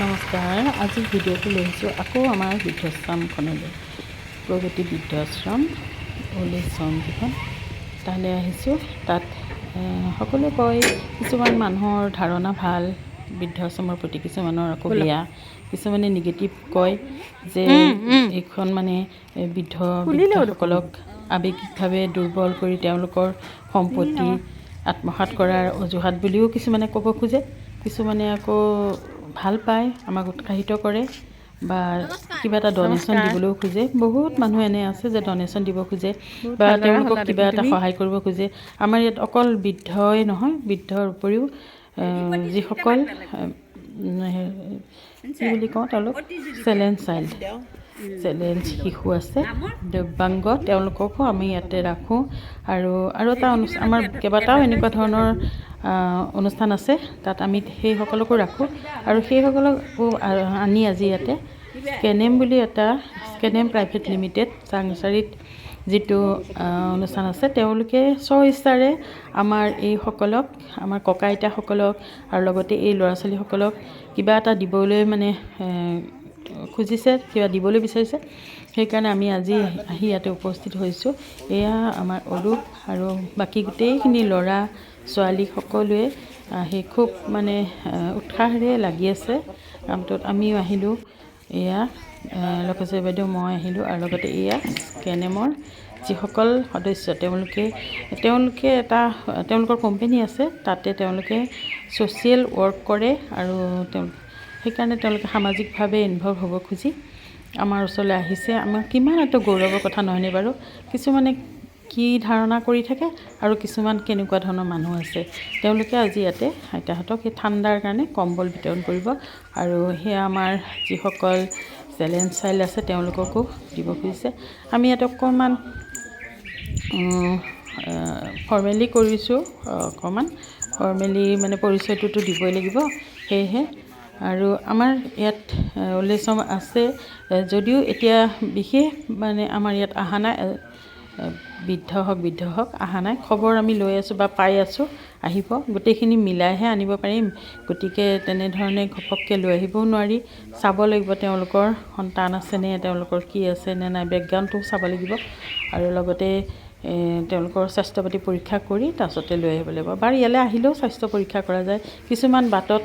নমস্কাৰ আজি ভিডিঅ'টো লৈ আহিছোঁ আকৌ আমাৰ বৃদ্ধাশ্ৰমখনলৈ প্ৰগতি বৃদ্ধাশ্ৰম অ'ল্ড এজ হোম যিখন তালৈ আহিছোঁ। তাত সকলোৱে কয় কিছুমান মানুহৰ ধাৰণা ভাল বৃদ্ধাশ্ৰমৰ প্ৰতি কিছুমানৰ আকৌ বেয়া। কিছুমানে নিগেটিভ কয় যে এইখন মানে বৃদ্ধ বৃদ্ধসকলক আৱেগিকভাৱে দুৰ্বল কৰি তেওঁলোকৰ সম্পত্তি আত্মসাৎ কৰাৰ অজুহাত বুলিও কিছুমানে ক'ব খোজে। কিছুমানে আকৌ ভালো পায় আমাক উৎসাহিত কৰে বা কিবা এটা ডনেশ্যন দিবলৈও খোজে। বহুত মানুহ এনে আছে যে ডনেশ্যন দিব খোজে বা তেওঁলোকক কিবা এটা সহায় কৰিব খোজে। আমাৰ ইয়াত অকল বৃদ্ধই নহয় বৃদ্ধৰ উপৰিও যিসকল কি বুলি কওঁ তেওঁলোক চেলেঞ্জ চাইল্ড চেলেঞ্জ শিশু আছে। দিব্যাংগ তেওঁলোককো আমি ইয়াতে ৰাখোঁ। আৰু আৰু এটা অনু- আমাৰ কেইবাটাও এনেকুৱা ধৰণৰ অনুষ্ঠান আছে তাত আমি সেইসকলকো ৰাখোঁ। আৰু সেইসকলকো আনি আজি ইয়াতে কেনেম বুলি এটা কেনেম প্ৰাইভেট লিমিটেড চাংচাৰিত যিটো অনুষ্ঠান আছে তেওঁলোকে স্ব ইচ্ছাৰে আমাৰ এইসকলক আমাৰ ককা আইতাসকলক আৰু লগতে এই ল'ৰা ছোৱালীসকলক কিবা এটা দিবলৈ মানে খুজিছে কিবা দিবলৈ বিচাৰিছে। সেইকাৰণে আমি আজি আহি ইয়াতে উপস্থিত হৈছোঁ। এয়া আমাৰ অৰূপ আৰু বাকী গোটেইখিনি ল'ৰা ছোৱালী সকলোৱে আহি খুব মানে উৎসাহেৰে লাগি আছে। কামটোত আমিও আহিলোঁ। এয়া আহ, লোকেশ্বৰ বাইদেউ মই আহিলোঁ আৰু লগতে এয়া কেনেমৰ যিসকল সদস্য তেওঁলোকে তেওঁলোকে এটা তেওঁলোকৰ কোম্পেনী আছে তাতে তেওঁলোকে ছ'চিয়েল ৱৰ্ক কৰে আৰু তেওঁ সেইকাৰণে তেওঁলোকে সামাজিকভাৱে ইনভল্ভ হ'ব খুজি। আমাৰ ওচৰলৈ আহিছে। আমাৰ কিমান এইটো গৌৰৱৰ কথা নহয়নে বাৰু? কিছুমানে কি ধাৰণা কৰি থাকে আৰু কিছুমান কেনেকুৱা ধৰণৰ মানুহ আছে। তেওঁলোকে আজি ইয়াতে আইতাহঁতক সেই ঠাণ্ডাৰ কাৰণে কম্বল বিতৰণ কৰিব আৰু সেয়া আমাৰ যিসকল চেলেঞ্জ চাইল্ড আছে তেওঁলোককো দিব খুজিছে। আমি ইয়াতে অকণমান ফৰ্মেলি কৰিছোঁ অকণমান ফৰ্মেলি মানে পৰিচয়টোতো দিবই লাগিব সেয়েহে। আৰু আমাৰ ইয়াত ওলেচম আছে যদিও এতিয়া বিশেষ মানে আমাৰ ইয়াত অহা নাই বৃদ্ধ হওক বৃদ্ধ হওক অহা নাই। খবৰ আমি লৈ আছোঁ বা পাই আছোঁ। আহিব। গোটেইখিনি মিলাইহে আনিব পাৰিম। গতিকে তেনেধৰণে ঘপককৈ লৈ আহিবও নোৱাৰি। চাব লাগিব তেওঁলোকৰ সন্তান আছেনে তেওঁলোকৰ কি আছে নে নাই। বেকগ্ৰাউণ্ডটোও চাব লাগিব। আৰু লগতে তেওঁলোকৰ স্বাস্থ্য পাতি পৰীক্ষা কৰি তাৰপাছতে লৈ আহিব লাগিব। বাৰু ইয়ালৈ আহিলেও স্বাস্থ্য পৰীক্ষা কৰা যায়। কিছুমান বাটত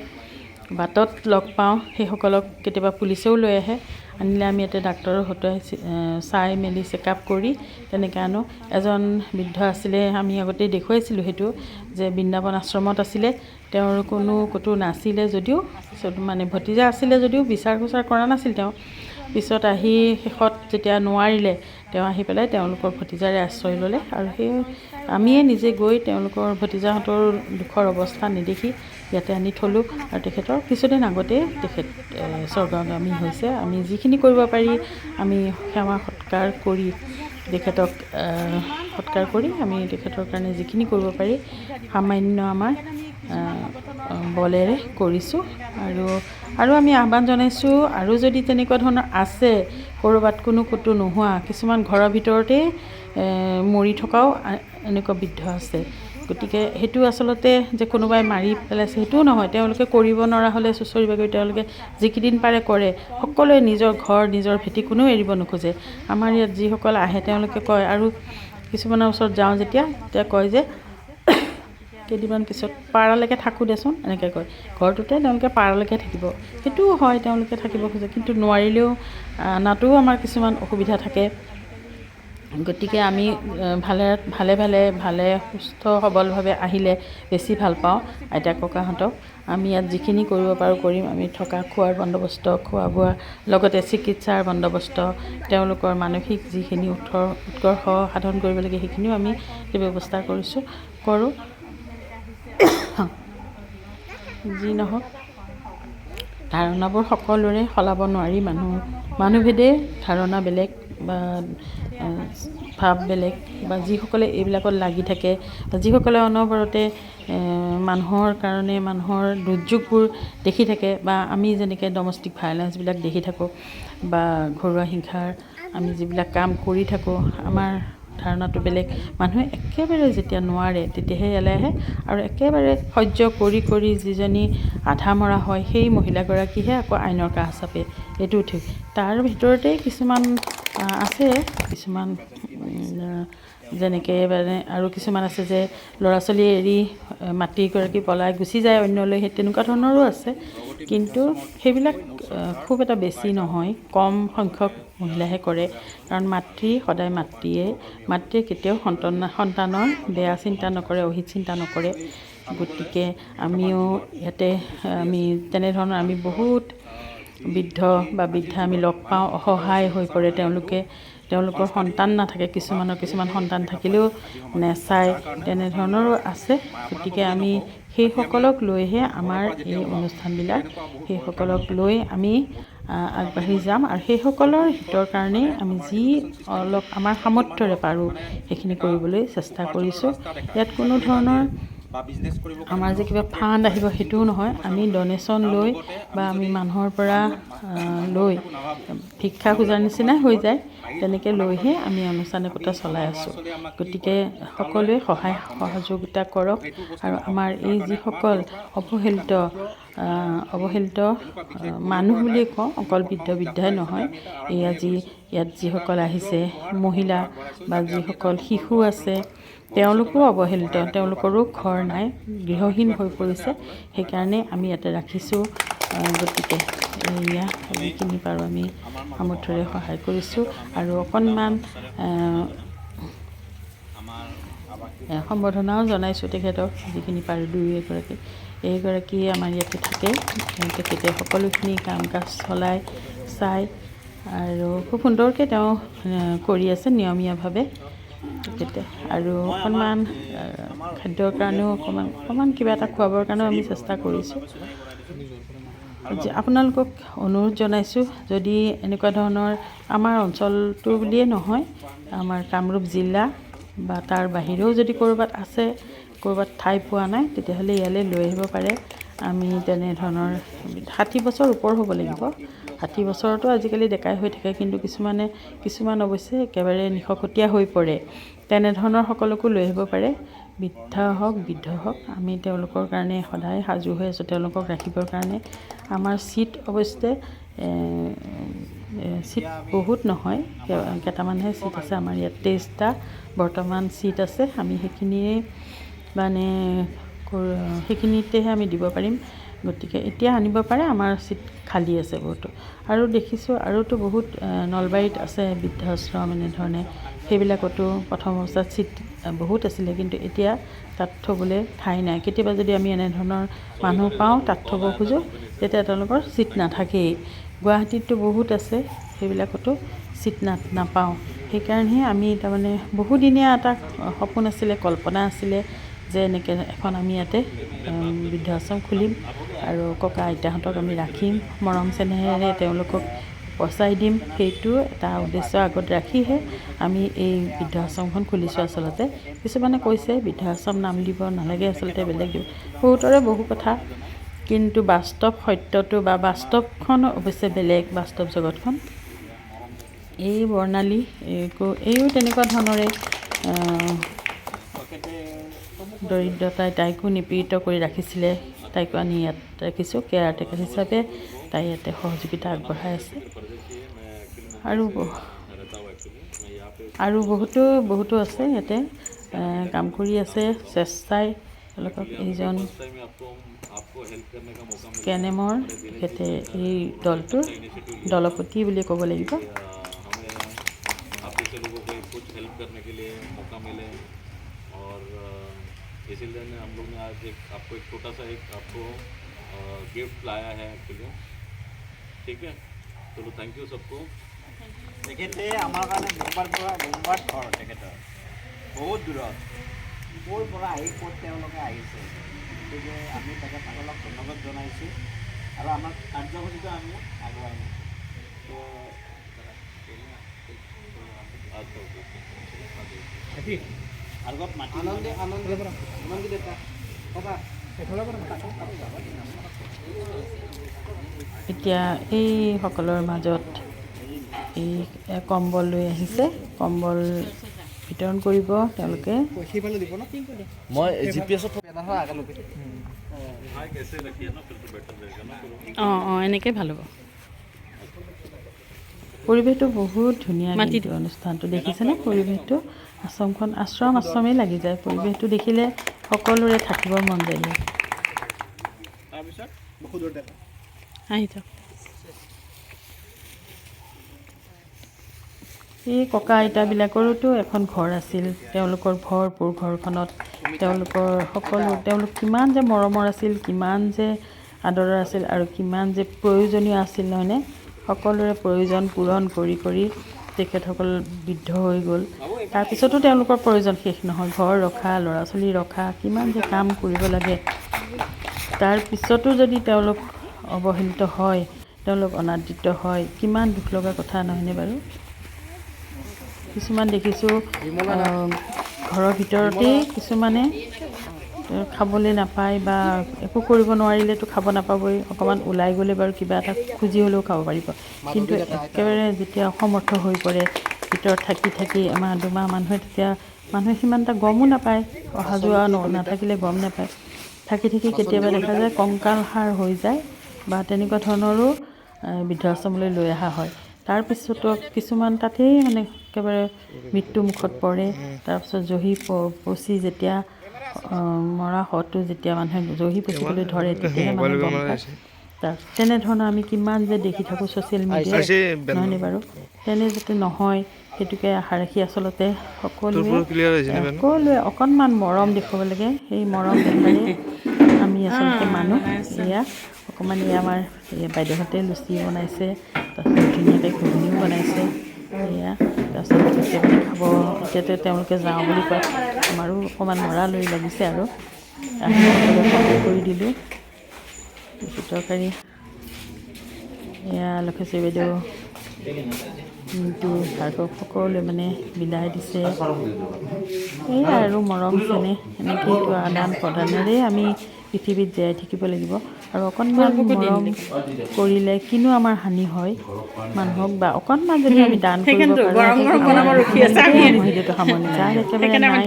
বাটত লগ পাওঁ। সেইসকলক কেতিয়াবা পুলিচেও লৈ আহে। আনিলে আমি ইয়াতে ডাক্তৰৰ হতুৱাই চাই মেলি চেকআপ কৰি তেনেকৈ আনো। এজন বৃদ্ধ আছিলে আমি আগতেই দেখুৱাইছিলোঁ সেইটো যে বৃন্দাবন আশ্ৰমত আছিলে। তেওঁৰ কোনো ক'তো নাছিলে যদিও মানে ভতিজা আছিলে যদিও বিচাৰ খোচাৰ কৰা নাছিল তেওঁ। পিছত আহি শেষত যেতিয়া নোৱাৰিলে তেওঁ আহি পেলাই তেওঁলোকৰ ভতিজাৰে আশ্ৰয় ল'লে আৰু সেই আমিয়ে নিজে গৈ তেওঁলোকৰ ভতিজাহঁতৰ দুখৰ অৱস্থা নেদেখি ইয়াতে আনি থ'লোঁ আৰু তেখেতৰ কিছুদিন আগতেই তেখেত স্বৰ্গগামী হৈছে। আমি যিখিনি কৰিব পাৰি আমি সেৱা সৎকাৰ কৰি তেখেতক সৎকাৰ কৰি আমি তেখেতৰ কাৰণে যিখিনি কৰিব পাৰি সামান্য আমাৰ বলেৰে কৰিছোঁ আৰু আৰু আমি আহ্বান জনাইছোঁ আৰু যদি তেনেকুৱা ধৰণৰ আছে ক'ৰবাত কোনো ক'তো নোহোৱা কিছুমান ঘৰৰ ভিতৰতেই এ, মৰি থকাও এনেকুৱা বৃদ্ধ আছে। গতিকে সেইটো আচলতে যে কোনোবাই মাৰি পেলাইছে সেইটোও নহয়। তেওঁলোকে কৰিব নোৱাৰা হ'লে চুঁচৰি বাগৰি তেওঁলোকে যিকেইদিন পাৰে কৰে। সকলোৱে নিজৰ ঘৰ নিজৰ ভেটি কোনেও এৰিব নোখোজে। আমাৰ ইয়াত যিসকল আহে তেওঁলোকে কয় আৰু কিছুমানৰ ওচৰত যাওঁ যেতিয়া তেতিয়া কয় যে কেইদিনমান পিছত পাৰালৈকে থাকোঁ দেচোন এনেকৈ কয়। ঘৰটোতে তেওঁলোকে পাৰালৈকে থাকিব। সেইটোও হয় তেওঁলোকে থাকিব খোজে কিন্তু নোৱাৰিলেও আনাটোও আমাৰ কিছুমান অসুবিধা থাকে। গতিকে আমি ভালে ভালে ভালে ভালে সুস্থ সবলভাৱে আহিলে বেছি ভাল পাওঁ আইতা ককাহঁতক। আমি ইয়াত যিখিনি কৰিব পাৰোঁ কৰিম। আমি থকা খোৱাৰ বন্দবস্ত খোৱা বোৱা লগতে চিকিৎসাৰ বন্দবস্ত তেওঁলোকৰ মানসিক যিখিনি উৎস উৎকৰ্ষ সাধন কৰিব লাগে সেইখিনিও আমি ব্যৱস্থা কৰিছোঁ কৰোঁ। যি নহওক ধাৰণাবোৰ সকলোৰে সলাব নোৱাৰি মানুহ মানুহভেদে ধাৰণা বেলেগ বা ভাৱ বেলেগ বা যিসকলে এইবিলাকত লাগি থাকে বা যিসকলে অনবৰতে মানুহৰ কাৰণে মানুহৰ দুৰ্যোগবোৰ দেখি থাকে বা আমি যেনেকৈ ডমেষ্টিক ভাইলেঞ্চবিলাক দেখি থাকোঁ বা ঘৰুৱা হিংসাৰ আমি যিবিলাক কাম কৰি থাকোঁ আমাৰ ধাৰণাটো বেলেগ। মানুহে একেবাৰে যেতিয়া নোৱাৰে তেতিয়াহে ইয়ালৈ আহে আৰু একেবাৰে সহ্য কৰি কৰি যিজনী আধা মৰা হয় সেই মহিলাগৰাকীহে আকৌ আইনৰ কাষ চাপে। এইটো ঠিক। তাৰ ভিতৰতেই কিছুমান আছে। কিছুমান যেনেকৈ মানে আৰু কিছুমান আছে যে ল'ৰা ছোৱালী এৰি মাতৃগৰাকী পলাই গুচি যায় অন্যলৈ, সেই তেনেকুৱা ধৰণৰো আছে। কিন্তু সেইবিলাক খুব এটা বেছি নহয়, কম সংখ্যক মহিলাহে কৰে। কাৰণ মাতৃ সদায় মাতৃয়ে মাতৃয়ে কেতিয়াও সন্তান, সন্তানৰ বেয়া চিন্তা নকৰে, অহিত চিন্তা নকৰে। গতিকে আমিও ইয়াতে, আমি তেনেধৰণৰ, আমি বহুত বৃদ্ধ বা বৃদ্ধা আমি লগ পাওঁ, অসহায় হৈ পৰে তেওঁলোকে। তেওঁলোকৰ সন্তান নাথাকে কিছুমানৰ কিছুমান সন্তান থাকিলেও নেচায় তেনেধৰণৰো আছে। গতিকে আমি সেইসকলক লৈহে আমাৰ এই অনুষ্ঠানবিলাক সেইসকলক লৈ আমি আগবাঢ়ি যাম আৰু সেইসকলৰ হিতৰ কাৰণেই আমি যি অলপ আমাৰ সামৰ্থ্যৰে পাৰোঁ সেইখিনি কৰিবলৈ চেষ্টা কৰিছোঁ। ইয়াত কোনো ধৰণৰ আমাৰ যে কিবা ফাণ্ড আহিব সেইটোও নহয়। আমি ডনেশ্যন লৈ বা আমি মানুহৰ পৰা লৈ ভিক্ষা খোজাৰ নিচিনাই হৈ যায় তেনেকৈ লৈহে আমি আনুষ্ঠানিকতা চলাই আছোঁ। গতিকে সকলোৱে সহায় সহযোগিতা কৰক আৰু আমাৰ এই যিসকল অৱহেলিত অৱহেলিত মানুহ বুলিয়ে কওঁ অকল বৃদ্ধ বৃদ্ধাই নহয়। এই আজি ইয়াত যিসকল আহিছে মহিলা বা যিসকল শিশু আছে তেওঁলোকো অৱহেলিত তেওঁলোকৰো ঘৰ নাই গৃহহীন হৈ পৰিছে। সেইকাৰণে আমি ইয়াতে ৰাখিছোঁ গতিকে এয়া যিখিনি পাৰোঁ আমি সামৰ্থ্যৰে সহায় কৰিছোঁ আৰু অকণমান সম্বৰ্ধনাও জনাইছোঁ তেখেতক যিখিনি পাৰোঁ দুই এগৰাকী। এইগৰাকী আমাৰ ইয়াতে থাকে তেখেতে সকলোখিনি কাম কাজ চলাই চাই আৰু খুব সুন্দৰকৈ তেওঁ কৰি আছে নিয়মীয়াভাৱে। আৰু অকণমান খাদ্যৰ কাৰণেও অকণমান অকণমান কিবা এটা খুৱাবৰ কাৰণেও আমি চেষ্টা কৰিছোঁ। আপোনালোকক অনুৰোধ জনাইছোঁ যদি এনেকুৱা ধৰণৰ আমাৰ অঞ্চলটো বুলিয়ে নহয় আমাৰ কামৰূপ জিলা বা তাৰ বাহিৰেও যদি ক'ৰবাত আছে ক'ৰবাত ঠাই পোৱা নাই তেতিয়াহ'লে ইয়ালৈ লৈ আহিব পাৰে। আমি তেনেধৰণৰ ষাঠি বছৰ ওপৰ হ'ব লাগিব। ষাঠি বছৰতো আজিকালি ডেকাই হৈ থাকে কিন্তু কিছুমানে কিছুমান অৱশ্যে একেবাৰে নিশকতীয়া হৈ পৰে। তেনেধৰণৰ সকলকো লৈ আহিব পাৰে। বৃদ্ধ হওক বৃদ্ধ হওক আমি তেওঁলোকৰ কাৰণে সদায় সাজু হৈ আছোঁ তেওঁলোকক ৰাখিবৰ কাৰণে। আমাৰ ছিট অৱশ্যে ছিট বহুত নহয় কেইটামানহে ছিট আছে। আমাৰ ইয়াত তেইছটা বৰ্তমান ছিট আছে। আমি সেইখিনিয়ে মানে সেইখিনিতেহে আমি দিব পাৰিম। গতিকে এতিয়া আনিব পাৰে আমাৰ ছিট খালী আছে বহুতো। আৰু দেখিছোঁ আৰুতো বহুত নলবাৰীত আছে বৃদ্ধাশ্ৰম এনেধৰণে সেইবিলাকতো প্ৰথম অৱস্থাত ছিট বহুত আছিলে কিন্তু এতিয়া তাত থ'বলৈ ঠাই নাই। কেতিয়াবা যদি আমি এনেধৰণৰ মানুহ পাওঁ তাত থ'ব খোজোঁ তেতিয়া তেওঁলোকৰ ছিট নাথাকেই। গুৱাহাটীততো বহুত আছে সেইবিলাকতো ছিট না নাপাওঁ। সেইকাৰণেহে আমি তাৰমানে বহুদিনীয়া এটা সপোন আছিলে কল্পনা আছিলে যে এনেকৈ এখন আমি ইয়াতে বৃদ্ধাশ্ৰম খুলিম। আৰু ককা আইতাহঁতক আমি ৰাখিম। মৰম চেনেহেৰে তেওঁলোকক বচাই দিম। সেইটো এটা উদ্দেশ্য আগত ৰাখিহে আমি এই বৃদ্ধাশ্ৰমখন খুলিছোঁ আচলতে। কিছুমানে কৈছে বৃদ্ধাশ্ৰম নাম দিব নালাগে আচলতে বেলেগ দিব। বহুতৰে বহু কথা। কিন্তু বাস্তৱ সত্যটো বা বাস্তৱখন অৱশ্যে বেলেগ বাস্তৱ জগতখন। এই বৰ্ণালী এইও তেনেকুৱা ধৰণৰে দৰিদ্ৰতাই তাইকো নিপীড়িত কৰি ৰাখিছিলে। তাইকো আনি ইয়াত ৰাখিছোঁ কেয়াৰ টেকাৰ হিচাপে তাই ইয়াতে সহযোগিতা আগবঢ়াই আছে আৰু আৰু বহুতো বহুতো আছে ইয়াতে কাম কৰি আছে চেষ্টাই তেওঁলোকক এইজন কেনেমৰ তেখেতে এই দলটোৰ দলপতি বুলি ক'ব লাগিব इसीलिए हम लोग ने आज एक आपको एक छोटा सा एक आपको गिफ्ट लाया है एक्चुअली ठीक है চলো থেংক ইউ সবকো তেখেতে আমাৰ কাৰণে মুম্বাইৰ পৰা মুম্বাইত ঘৰ তেখেতৰ বহুত দূৰত ক'ৰ পৰা আহি ক'ত তেওঁলোকে আহিছে গতিকে আমি তেখেতসকলক ধন্যবাদ জনাইছোঁ আৰু আমাৰ কাৰ্যসূচীটো আমি আগুৱাই নিম এতিয়া এইসকলৰ মাজত এই কম্বল লৈ আহিছে। কম্বল বিতৰণ কৰিব তেওঁলোকে। মই জি পি এছত অঁ অঁ এনেকৈ ভাল হ'ব। পৰিৱেশটো বহুত ধুনীয়া। মাটিটো অনুষ্ঠানটো দেখিছেনে? পৰিৱেশটো আশ্ৰমখন আশ্ৰম আশ্ৰমেই লাগি যায় পৰিৱেশটো দেখিলে সকলোৰে থাকিব মন যায়। আহি যাওক এই ককা আইতাবিলাকৰোতো এখন ঘৰ আছিল তেওঁলোকৰ ভৰপূৰ ঘৰখনত। তেওঁলোকৰ সকলো তেওঁলোক কিমান যে মৰমৰ আছিল কিমান যে আদৰৰ আছিল আৰু কিমান যে প্ৰয়োজনীয় আছিল নহয়নে সকলোৰে প্ৰয়োজন পূৰণ কৰি কৰি তেখেতসকল বৃদ্ধ হৈ গ'ল। তাৰপিছতো তেওঁলোকৰ প্ৰয়োজন শেষ নহয় ঘৰ ৰখা ল'ৰা ছোৱালী ৰখা কিমান যে কাম কৰিব লাগে। তাৰপিছতো যদি তেওঁলোক অৱহেলিত হয় তেওঁলোক অনাদৃত হয় কিমান দুখ লগা কথা নহয়নে বাৰু? কিছুমান দেখিছোঁ ঘৰৰ ভিতৰতেই কিছুমানে খাবলৈ নাপায় বা একো কৰিব নোৱাৰিলেতো খাব নাপাবই অকণমান ওলাই গ'লে বাৰু কিবা এটা খুজি হ'লেও খাব পাৰিব। কিন্তু একেবাৰে যেতিয়া অসমৰ্থ হৈ পৰে ভিতৰত থাকি থাকি এমাহ দুমাহ মানুহে তেতিয়া মানুহে সিমান এটা গমো নাপায় অহা যোৱা নাথাকিলে গম নাপায়। থাকি থাকি কেতিয়াবা দেখা যায় কংকাল সাৰ হৈ যায় বা তেনেকুৱা ধৰণৰো বৃদ্ধাশ্ৰমলৈ লৈ অহা হয়। তাৰপিছতো কিছুমান তাতেই মানে একেবাৰে মৃত্যু মুখত পৰে তাৰপিছত জহি পচি যেতিয়া মৰা শটো যেতিয়া মানুহে জহি পচিবলৈ ধৰে তেতিয়াহে মানুহে গম পায়। তাৰ তেনেধৰণৰ আমি কিমান যে দেখি থাকোঁ ছ'চিয়েল মিডিয়াত নহয়নে বাৰু? তেনে যাতে নহয় সেইটোকে আশা ৰাখি আচলতে সকলোৱে সকলোৱে অকণমান মৰম দেখুৱাব লাগে। সেই মৰম দেখালে আমি আচলতে মানুহ। এয়া অকণমান এয়া আমাৰ বাইদেউহঁতে লুচি বনাইছে তাৰপিছত ধুনীয়াকৈ ঘুগুনিও বনাইছে। এয়া। খাব এতিয়াতো তেওঁলোকে যাওঁ বুলি কয়। আমাৰো অকণমান লৰালৰি লাগিছে আৰু। কৰি দিলোঁ। তৰকাৰী। এয়া লক্ষী বাইদেউ কিন্তু ভাৰ্গৱ সকলোৱে মানে বিদায় দিছে। সেয়াই আৰু মৰম চেনেহ এনেকৈতো আদান প্ৰদানেৰে আমি পৃথিৱীত জীয়াই থাকিব লাগিব। আৰু অকণমান মৰম কৰিলে কিনো আমাৰ হানি হয় মানুহক বা অকণমান যদি আমি দান কৰিব পাৰোঁ। সেইটোতো সামৰণি যাৰ একেবাৰে নাই।